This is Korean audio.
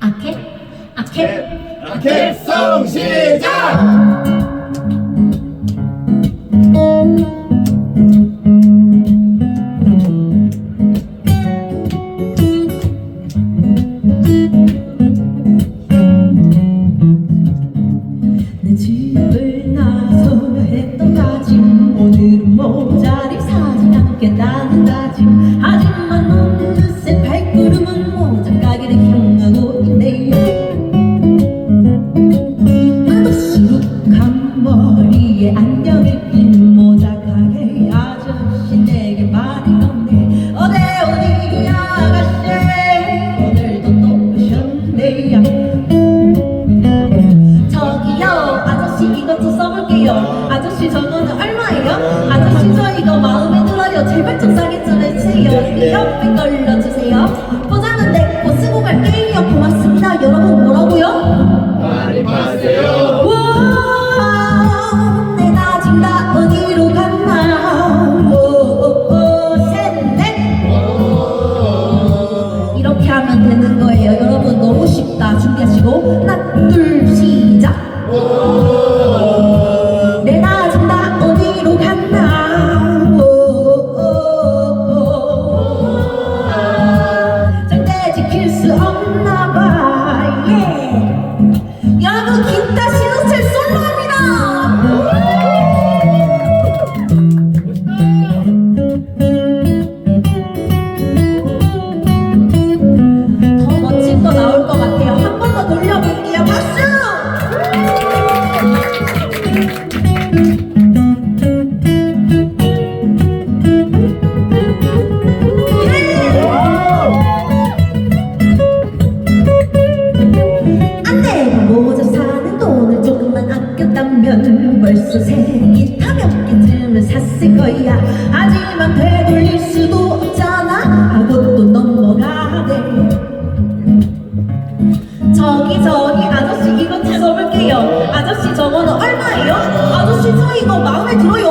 아켓? 아켓? 캡송 시작! 머리에 안경을 낀 모자 가게 아저씨 내게 말이 없네 어디 어디 아가씨 오늘도 또 오셨네요. 저기요 아저씨 이것 좀 써볼게요. 아저씨 저거는 얼마예요? 아저씨 저 이거 마음에 들어요. 제발 좀 싸게 좀 해주세요 이 옆에 걸러주세요 거야. 하지만 되돌릴 수도 없잖아. 하고 또 넘어가네. 저기 저기 아저씨 이거 찾아볼게요. 아저씨 저거는 얼마예요? 아저씨 저 이거 마음에 들어요